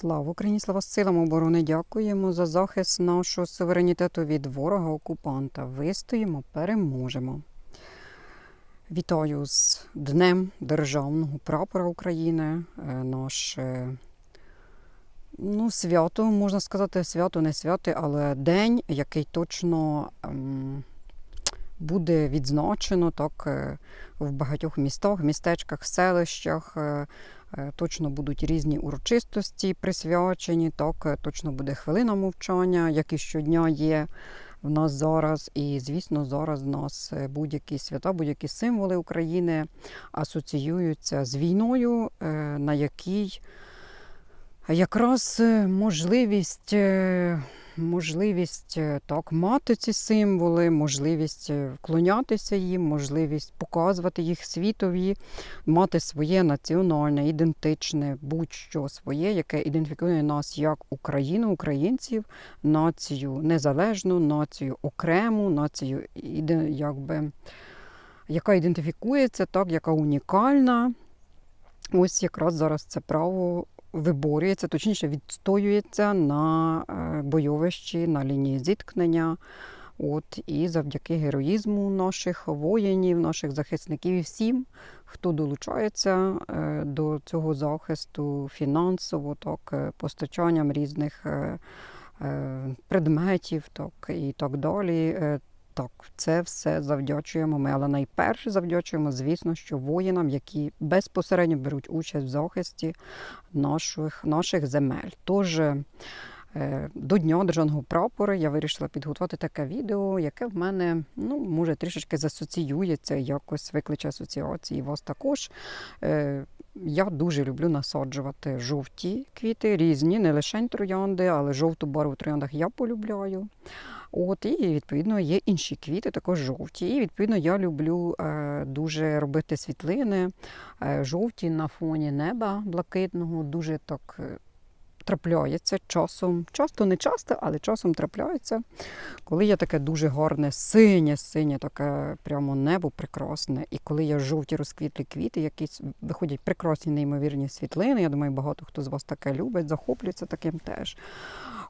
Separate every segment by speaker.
Speaker 1: Слава Україні, слава силам оборони! Дякуємо за захист нашого суверенітету від ворога-окупанта. Вистоїмо, переможемо. Вітаю з Днем Державного прапора України. Е, Наше ну, свято, можна сказати, свято, не свято, але день, який точно ем, буде відзначено так, е, в багатьох містах, містечках, селищах. Е, Е, Точно будуть різні урочистості присвячені, так, точно буде хвилина мовчання, як і щодня є в нас зараз. І, звісно, зараз в нас будь-які свята, будь-які символи України асоціюються з війною, на якій якраз можливість. Можливість е, так мати ці символи, можливість е, вклонятися їм, можливість показувати їх світові, мати своє національне, ідентичне, будь-що своє, яке ідентифікує нас як Україну, українців, націю незалежну, націю окрему, націю, якби, яка ідентифікується, так, яка унікальна. Ось якраз зараз це право виборюється, точніше відстоюється на е, бойовищі, на лінії зіткнення. От, і завдяки героїзму наших воїнів, наших захисників і всім, хто долучається е, до цього захисту фінансово, так, е, постачанням різних предметів так, і так далі. Е, Так, це все завдячуємо ми, але найперше завдячуємо, звісно, що воїнам, які безпосередньо беруть участь в захисті наших, наших земель. Тож е, до Дня державного прапора я вирішила підготувати таке відео, яке в мене ну, може трішечки засоціюється, якось викличе асоціації вас також. Е, Я дуже люблю насаджувати жовті квіти, різні, не лише троянди, але жовту барву в трояндах я полюбляю. От, і відповідно є інші квіти, також жовті. І відповідно я люблю е, дуже робити світлини е, жовті на фоні неба блакитного, дуже так. Трапляється часом, часто не часто, але часом трапляється, коли є таке дуже гарне синє, синє, таке прямо небо прекрасне. І коли є жовті розквітлі квіти, якісь виходять прекрасні неймовірні світлини. Я думаю, багато хто з вас таке любить, захоплюється таким теж.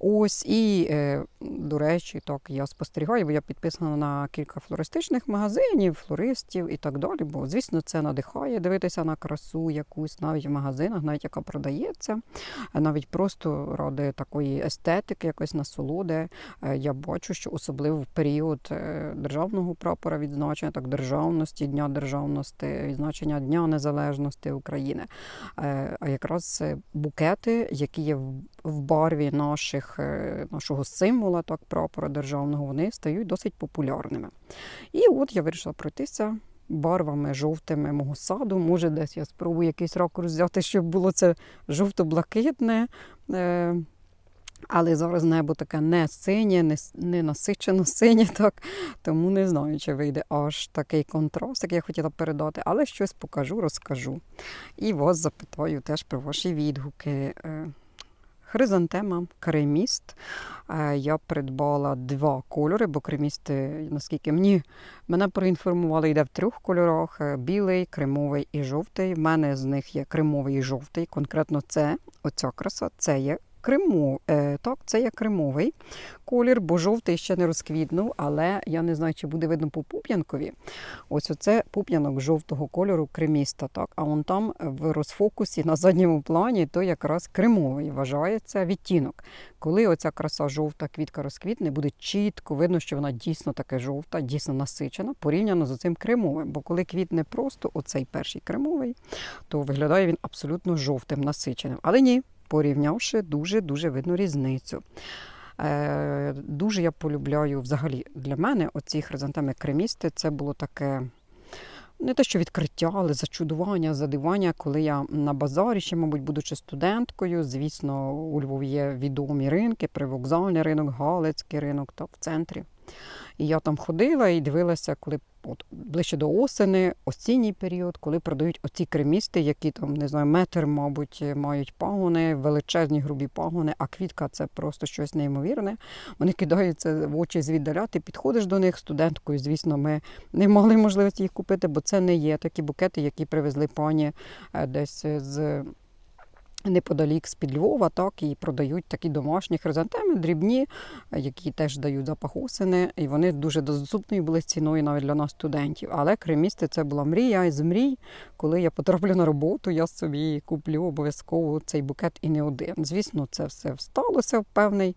Speaker 1: Ось і, е, до речі, так я спостерігаю, бо я підписана на кілька флористичних магазинів, флористів і так далі. Бо, звісно, це надихає дивитися на красу якусь навіть в магазинах, навіть яка продається, навіть просто ради такої естетики, якоїсь насолоди. Е, Я бачу, що особливо в період е, державного прапора відзначення, так державності, Дня державності, відзначення Дня Незалежності України. Е, А якраз букети, які є в- барві наших, нашого символа, так, прапора державного, вони стають досить популярними. І от я вирішила пройтися барвами жовтими мого саду. Може, десь я спробую якийсь ракурс взяти, щоб було це жовто-блакитне. Е, але зараз небо таке не синє, не, не насичено синє, так тому не знаю, чи вийде аж такий контраст, як я хотіла передати, але щось покажу, розкажу. І вас запитаю теж про ваші відгуки. Хризантема, креміст. Е, Я придбала два кольори, бо кремісти, наскільки мені мене проінформували, йде в трьох кольорах: е, білий, кремовий і жовтий. В мене з них є кремовий і жовтий. Конкретно це, оця краса, це є кремо, е, так, це є кремовий колір, бо жовтий ще не розквітнув, але я не знаю, чи буде видно по пуп'янкові. Ось оце пуп'янок жовтого кольору креміста. Так, а вон там в розфокусі на задньому плані то якраз кремовий вважається відтінок. Коли оця краса жовта квітка розквітне, буде чітко видно, що вона дійсно таке жовта, дійсно насичена, порівняно з цим кремовим. Бо коли квітне просто оцей перший кремовий, то виглядає він абсолютно жовтим, насиченим. Але ні, порівнявши, дуже-дуже видно різницю. Е, дуже я полюбляю взагалі для мене оці хризантеми кремісти. Це було таке. Не те, що відкриття, але зачудування, задивання, коли я на базарі, ще, мабуть, будучи студенткою, звісно, у Львові є відомі ринки, привокзальний ринок, Галицький ринок та в центрі. І я там ходила і дивилася, коли от, ближче до осени, осінній період, коли продають оці кремісти, які там, не знаю, метр, мабуть, мають пагони, величезні грубі пагони, а квітка це просто щось неймовірне. Вони кидаються в очі звіддаля, ти підходиш до них студенткою. Звісно, ми не мали можливості їх купити, бо це не є такі букети, які привезли пані е, десь з неподалік з-під Львова, так, і продають такі домашні хризантеми, дрібні, які теж дають запах осени, і вони дуже доступні були ціною навіть для нас, студентів. Але кремісти це була мрія і з мрій. Коли я потраплю на роботу, я собі куплю обов'язково цей букет і не один. Звісно, це все сталося в певний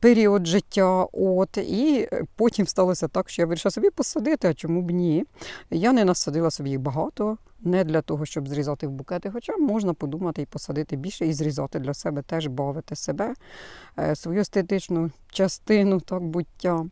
Speaker 1: період життя. От, і потім сталося так, що я вирішила собі посадити, а чому б ні? Я не насадила собі їх багато, не для того, щоб зрізати в букети, хоча можна подумати і посадити більше, і зрізати для себе теж бавити себе, е, свою естетичну частину так, буття.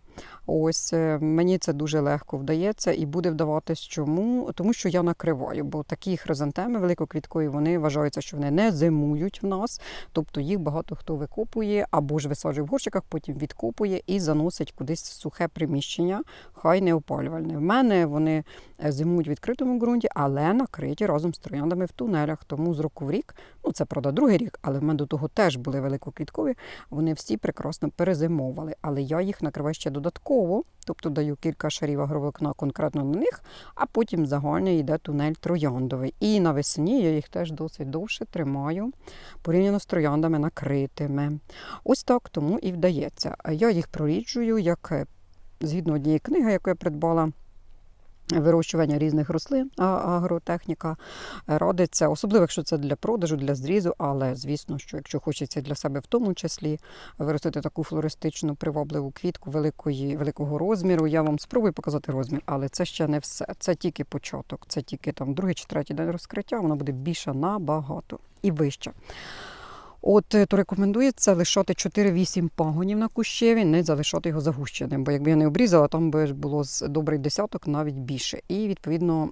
Speaker 1: Ось е, мені це дуже легко вдається і буде вдаватись чому? Тому що я накриваю, бо такі хризантеми великоквіткові вони вважаються, що вони не зимують в нас, тобто їх багато хто викопує або ж висаджує в горщиках, потім відкопує і заносить кудись в сухе приміщення, хай не опалювальне. В мене вони е, зимують в відкритому ґрунті, але накриті разом з трояндами в тунелях. Тому з року в рік, ну це правда, другий рік, але в мене до того теж були великоквіткові. Вони всі прекрасно перезимовували, але я їх накриваю ще додатково, тобто даю кілька шарів агроволокна конкретно на них, а потім загальний йде тунель трояндовий. І навесні я їх теж досить довше тримаю, порівняно з трояндами накритими. Ось так тому і вдається. Я їх проріджую, як е, згідно однієї книги, яку я придбала. Вирощування різних рослин, агротехніка е, радиться, особливо якщо це для продажу, для зрізу, але звісно, що якщо хочеться для себе в тому числі виростити таку флористичну привабливу квітку великої, великого розміру, я вам спробую показати розмір, але це ще не все. Це тільки початок, це тільки там другий чи третій день розкриття, вона буде більша набагато і вища. От е, то рекомендується лишати 4-8 пагонів на кущеві, не залишати його загущеним, бо якби я не обрізала, там би було з добрий десяток, навіть більше. І відповідно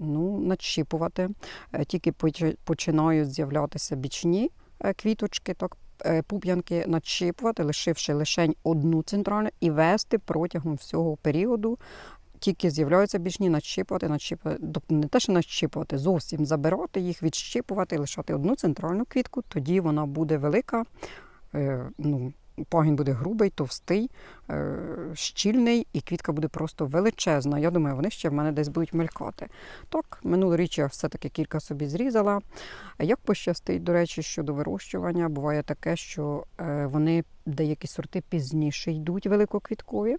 Speaker 1: ну, надщіпувати. Е, Тільки починають з'являтися бічні е, квіточки, так. Пуп'янки надщіпувати, лишивши лишень одну центральну і вести протягом всього періоду. Тільки з'являються бічні, надщіпувати, надщіпувати, тобто не те, що надщіпувати, зовсім забирати їх, відщіпувати, лишати одну центральну квітку, тоді вона буде велика, е, ну, пагін буде грубий, товстий, е, щільний, і квітка буде просто величезна. Я думаю, вони ще в мене десь будуть мелькати. Так, минулоріч я все-таки кілька собі зрізала. Як пощастить, до речі, щодо вирощування, буває таке, що е, вони деякі сорти пізніше йдуть великоквіткові,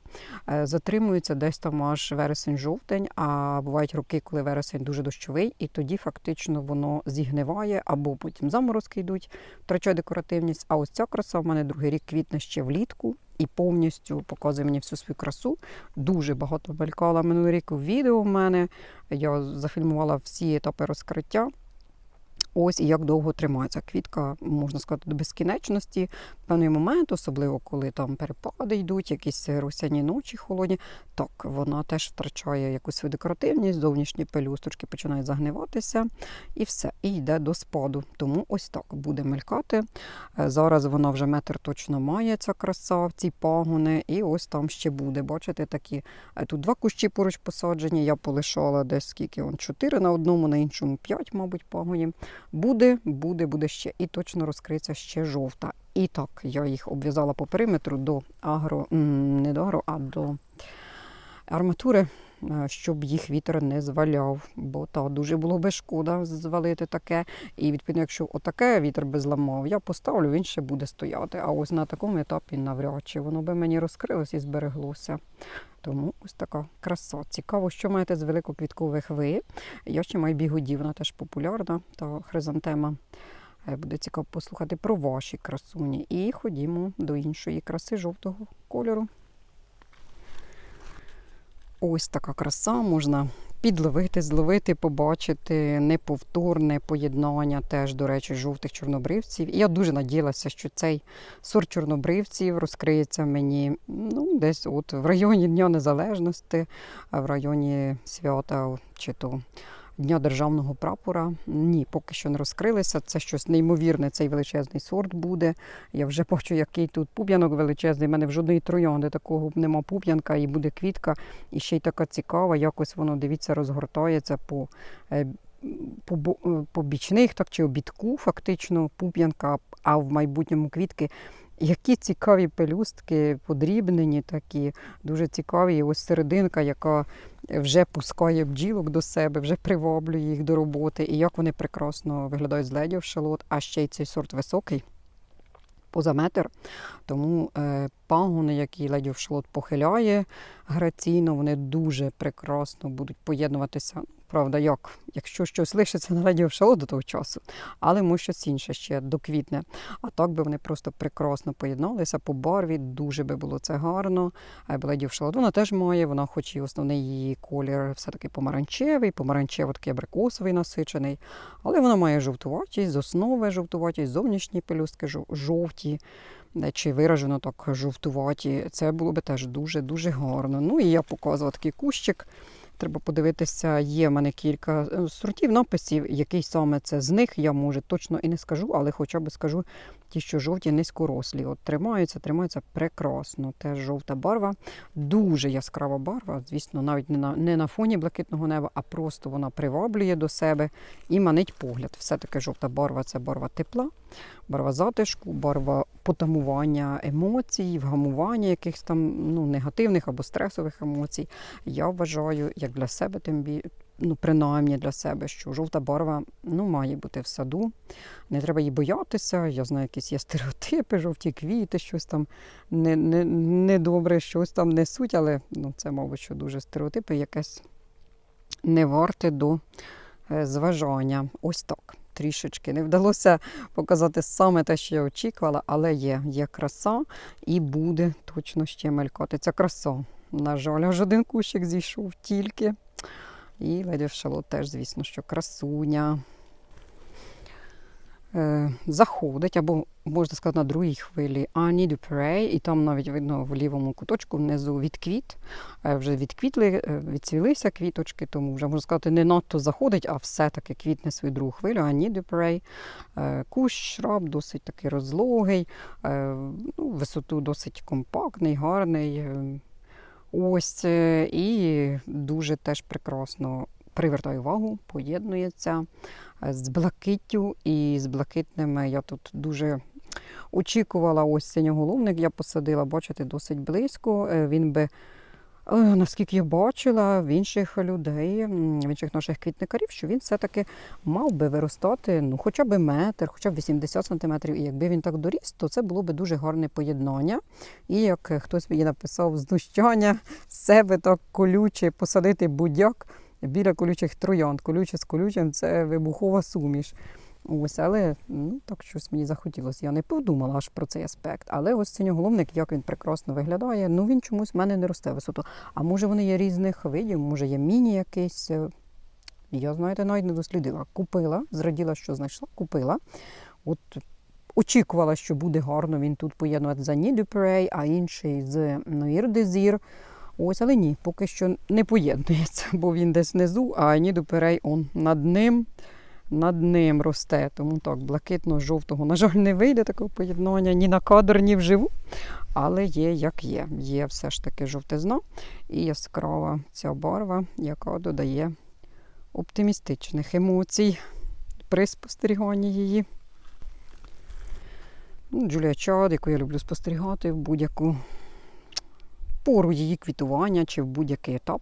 Speaker 1: е, затримуються десь там аж вересень-жовтень, а бувають роки, коли вересень дуже дощовий, і тоді фактично воно зігниває, або потім заморозки йдуть, втрачає декоративність. А ось ця краса в мене другий рік квітне ще влітку. І повністю показує мені всю свою красу. Дуже багато мелькала минулий рік відео в мене. Я зафільмувала всі етапи розкриття. Ось і як довго тримається квітка, можна сказати, до безкінечності. В певний момент, особливо коли там перепади йдуть, якісь росяні ночі холодні, так вона теж втрачає якусь свою декоративність, зовнішні пелюсточки починають загниватися, і все, і йде до спаду. Тому ось так буде мелькати. Е, Зараз вона вже метр точно має ця краса, ці пагони, і ось там ще буде. Бачите, такі Е, Тут два кущі поруч посаджені. Я полишала десь скільки он чотири на одному, на іншому п'ять, мабуть, пагонів. Буде, буде, буде ще. І точно розкриється ще жовта. І так, я їх обв'язала по периметру до агро, не до агро, а до арматури, е, щоб їх вітер не зваляв. Бо та дуже було би шкода звалити таке. І відповідно, якщо отаке вітер би зламав, я поставлю, він ще буде стояти. А ось на такому етапі навряд чи воно би мені розкрилось і збереглося. Тому ось така краса. Цікаво, що маєте з великоквіткових ви. Я ще маю бігоді, вона теж популярна, та хризантема. Буде цікаво послухати про ваші красуні. І ходімо до іншої краси жовтого кольору. Ось така краса можна підловити, зловити, побачити неповторне поєднання теж, до речі, жовтих чорнобривців. І я дуже надіялася, що цей сорт чорнобривців розкриється мені ну, десь от в районі Дня Незалежності, в районі свята чи то Дня державного прапора. Ні, поки що не розкрилися. Це щось неймовірне, цей величезний сорт буде. Я вже бачу, який тут пуп'янок величезний. У мене в жодної троянди такого нема пуп'янка, і буде квітка. І ще й така цікава, якось воно, дивіться, розгортається по. е, По, е, по бічних, так чи обідку, фактично, пуп'янка, а в майбутньому квітки Які цікаві пелюстки, подрібнені такі, дуже цікаві. Ось серединка, яка вже пускає бджілок до себе, вже приваблює їх до роботи. І як вони прекрасно виглядають з ледів шалот, а ще й цей сорт високий. Поза метр, тому е, пагони, які ледів шалот похиляє граційно, вони дуже прекрасно будуть поєднуватися. Правда, як, якщо щось лишиться на шалот до того часу, але може щось інше ще доквітне. А так би вони просто прекрасно поєдналися по барві, дуже би було це гарно. Бледів шалот вона теж має, вона хоч і основний її колір все-таки помаранчевий, помаранчево такий абрикосовий насичений, але вона має жовтуватість, з основи жовтуватість, зовнішні пелюстки жовті. е, Чи виражено так жовтуваті, це було би теж дуже-дуже гарно. Ну і я показувала такий кущик. Треба подивитися, є в мене кілька е, сортів написів, який саме це з них, я може точно і не скажу, але хоча б скажу ті, що жовті низькорослі. От тримаються, тримаються прекрасно. Теж жовта барва, дуже яскрава барва. Звісно, навіть не на, не на фоні блакитного неба, а просто вона приваблює до себе і манить погляд. Все-таки жовта барва це барва тепла, барва затишку, барва потамування емоцій, вгамування якихось там ну, негативних або стресових емоцій. Я вважаю, як для себе, тим бі... ну, принаймні для себе, що жовта барва ну, має бути в саду. Не треба її боятися. Я знаю, якісь є стереотипи, жовті квіти, щось там не, не, недобре, щось там несуть, але ну, це, мабуть, що дуже стереотипи, якесь не варте до е, зважання. Ось так. Трішечки не вдалося показати саме те, що я очікувала, але є, є краса і буде точно ще мелькати. Ця краса. На жаль, аж один кущик зійшов тільки. І леді шалот теж, звісно, що красуня. Е, заходить, або можна сказати, на другій хвилі Ані Дюпрей, і там навіть видно в лівому куточку внизу відквіт. Е, вже відквітли, е, відцвілися квіточки, тому вже можна сказати, не надто заходить, а все-таки квітне свою другу хвилю. Ані Дюпрей. Е, кущ шраб досить такий розлогий, ну, висоту досить компактний, гарний. Ось е, і дуже теж прекрасно привертаю увагу, поєднується е, з блакиттю і з блакитними. Я тут дуже очікувала ось синьоголовник, я посадила, бачите, досить близько. Е, Він би, наскільки я бачила, в інших людей, в інших наших квітникарів, що він все-таки мав би виростати ну, хоча б метр, хоча б 80 сантиметрів. І якби він так доріс, то це було б дуже гарне поєднання. І як е, хтось мені написав, знущання себе так колюче посадити будяк біля колючих троянд. Колюче з колючим це вибухова суміш. Ось, але ну, так щось мені захотілося. Я не подумала аж про цей аспект. Але ось синьоголовник, як він прекрасно виглядає, ну він чомусь в мене не росте висоту. А може вони є різних видів, може є міні якийсь. Я, знаєте, навіть не дослідила. Купила, зраділа, що знайшла, купила. От очікувала, що буде гарно він тут поєднувати за Нідюпрей, а інший з Нуїр Дезір. Ось, але ні, поки що не поєднується, бо він десь внизу, а Нідуперей он над ним, над ним росте. Тому так, блакитно-жовтого, на жаль, не вийде такого поєднання ні на кадр, ні вживу. Але є як є. Є все ж таки жовтизна і яскрава ця барва, яка додає оптимістичних емоцій при спостеріганні її. Ну, Джулія Чад, яку я люблю спостерігати в будь-яку пору її квітування чи в будь-який етап,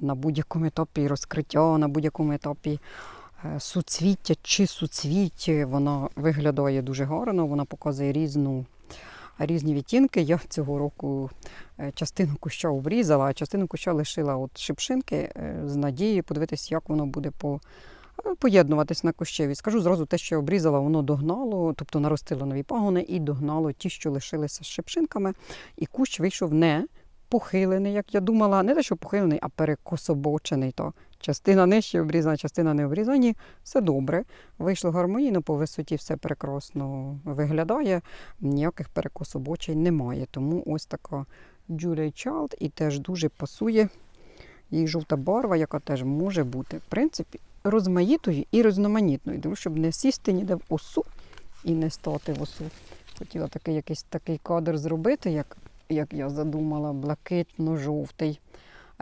Speaker 1: на будь-якому етапі розкриття, на будь-якому етапі суцвіття чи суцвіття. Вона виглядає дуже гарно, вона показує різну. Різні відтінки. Я цього року е, частину куща обрізала, а частину куща лишила от шипшинки е, з надією подивитися, як воно буде по, е, поєднуватись на кущеві. Скажу зразу, те, що я обрізала, воно догнало, тобто наростило нові пагони і догнало ті, що лишилися з шипшинками. І кущ вийшов не похилений, як я думала, не те, що похилений, а перекособочений. То частина нижче обрізана, частина не обрізана. Ні, Все добре. Вийшло гармонійно, по висоті все прекрасно виглядає. Ніяких перекособочень немає. Тому ось така Julia Child і теж дуже пасує їй жовта барва, яка теж може бути, в принципі, розмаїтою і різноманітною, тому щоб не сісти ніде в осу і не стати в осу. Хотіла такий якийсь такий кадр зробити, як, як я задумала, блакитно-жовтий.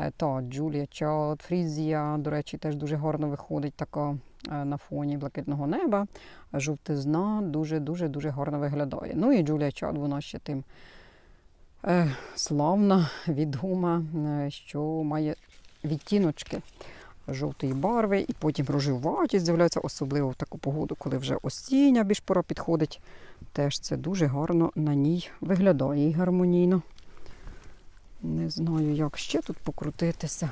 Speaker 1: Е, Та Джулія Чалд, Фрізія, до речі, теж дуже гарно виходить така е, на фоні блакитного неба. Жовтизна дуже-дуже дуже гарно виглядає. Ну і Джулія Чалд, вона ще тим е, славна, відома, е, що має відтіночки жовтої барви, і потім рожеваті з'являються, особливо в таку погоду, коли вже осіння більш пора підходить. Теж це дуже гарно на ній виглядає і гармонійно. Не знаю, як ще тут покрутитися.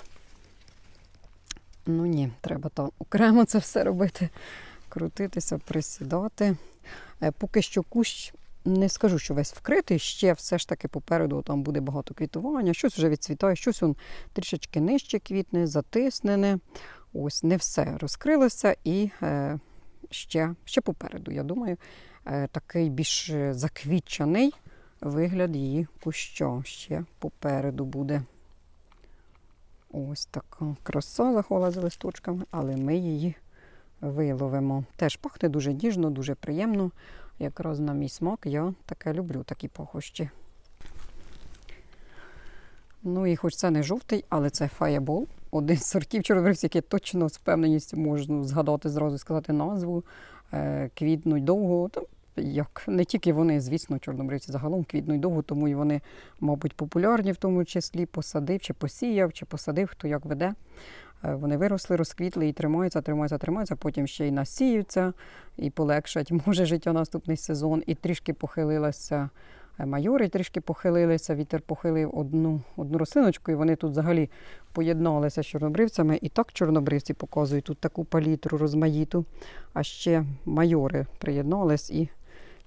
Speaker 1: Ну ні, треба там окремо це все робити. Крутитися, присідати. Е, Поки що кущ не скажу, що весь вкритий, ще все ж таки попереду там буде багато квітування, щось вже відцвітає, щось он трішечки нижче квітне, затиснене. Ось не все розкрилося і е, ще, ще попереду, я думаю, е, такий більш заквітчений вигляд її куща ще попереду буде. Ось така краса заховала за листочками, але ми її виловимо. Теж пахне дуже ніжно, дуже приємно. Якраз на мій смак я таке люблю, такі пахощі. Ну і хоч це не жовтий, але це Fireball. Один з сортів чорнобривців, який точно з впевненістю можна згадати зразу сказати назву. Е, квітнуть довго. Як не тільки вони, звісно, чорнобривці загалом квітнуть довго, тому і вони, мабуть, популярні в тому числі посадив, чи посіяв, чи посадив, хто як веде. Е, Вони виросли, розквітли і тримаються, тримаються, тримаються, потім ще й насіються і полегшать, може, життя наступний сезон. І трішки похилилася е, майори, трішки похилилися, вітер похилив одну, одну рослиночку, і вони тут взагалі поєдналися з чорнобривцями. І так чорнобривці показують тут таку палітру розмаїту, а ще майори приєднались і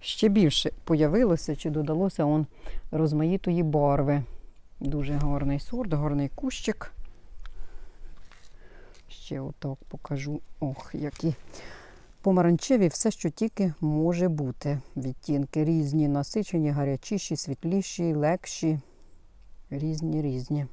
Speaker 1: ще більше появилося чи додалося он розмаїтої барви. Дуже гарний сорт, гарний кущик. Ще отак покажу. Ох, які помаранчеві, все, що тільки може бути. Відтінки різні, насичені, гарячіші, світліші, легші. Різні, різні.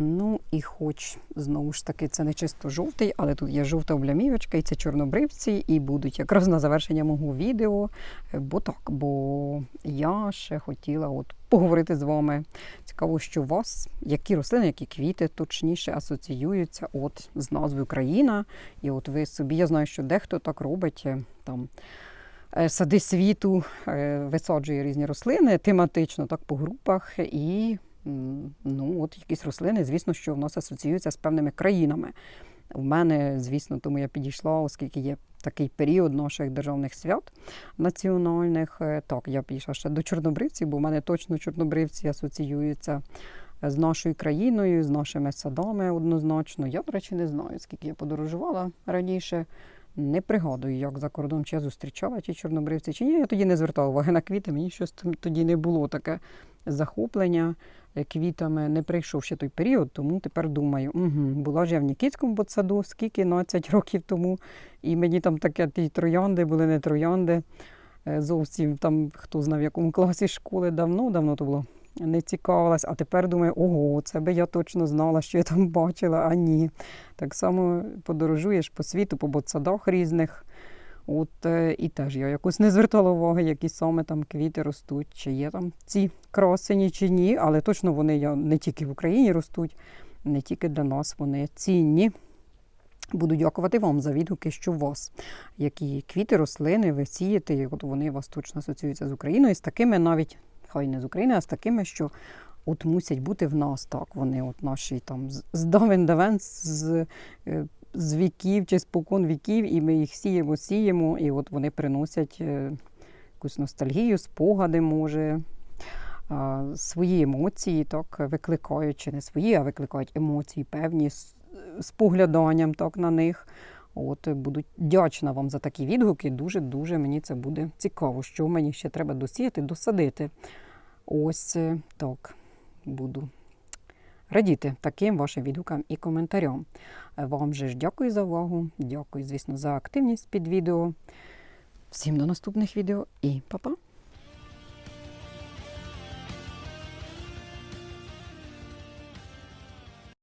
Speaker 1: Ну і хоч, знову ж таки, це не чисто жовтий, але тут є жовта облямівочка, і це чорнобривці, і будуть якраз на завершення мого відео. Е, Бо так, бо я ще хотіла от поговорити з вами. Цікаво, що у вас які рослини, які квіти точніше асоціюються от з назвою країна. І от ви собі, я знаю, що дехто так робить е, там. е, Сади світу висаджує різні рослини тематично, так по групах, і ну, от якісь рослини, звісно, що в нас асоціюються з певними країнами. У мене, звісно, тому я підійшла, оскільки є такий період наших державних свят національних. Е, Так, я підійшла ще до чорнобривців, бо в мене точно чорнобривці асоціюються з нашою країною, з нашими садами однозначно. Я, до речі, не знаю, скільки я подорожувала раніше. Не пригадую, як за кордоном чи я зустрічала ті чорнобривці, чи ні. Я тоді не звертала уваги на квіти. Мені щось тоді не було таке захоплення е, квітами. Не прийшов ще той період, тому тепер думаю, угу, була ж я в Нікітському ботсаду, скільки 12 років тому, і мені там таке ті троянди були не троянди. Е, Зовсім там хто знав, в якому класі школи давно, давно то було. Не цікавилась, а тепер думаю, ого, це би я точно знала, що я там бачила, а ні. Так само подорожуєш по світу, по ботсадах різних. От е, і теж я якось не звертала уваги, які саме там квіти ростуть, чи є там ці красені, чи ні. Але точно вони не тільки в Україні ростуть, не тільки для нас вони цінні. Буду дякувати вам за відгуки, що у вас, які квіти, рослини ви сієте, і от вони у вас точно асоціюються з Україною, з такими навіть, хай не з України, а з такими, що от мусять бути в нас. Так, вони от наші там з- з давен давен з, е, з віків чи спокон віків, і ми їх сіємо, сіємо, і от вони приносять е, якусь ностальгію, спогади, може. Свої емоції так викликають, чи не свої, а викликають емоції певні з, погляданням так, на них. От буду вдячна вам за такі відгуки. Дуже дуже мені це буде цікаво, що мені ще треба досіяти, досадити. Ось е, так буду радіти таким вашим відгукам і коментарям. Е, Вам же ж дякую за увагу. Дякую, звісно, за активність під відео. Всім до наступних відео і па-па!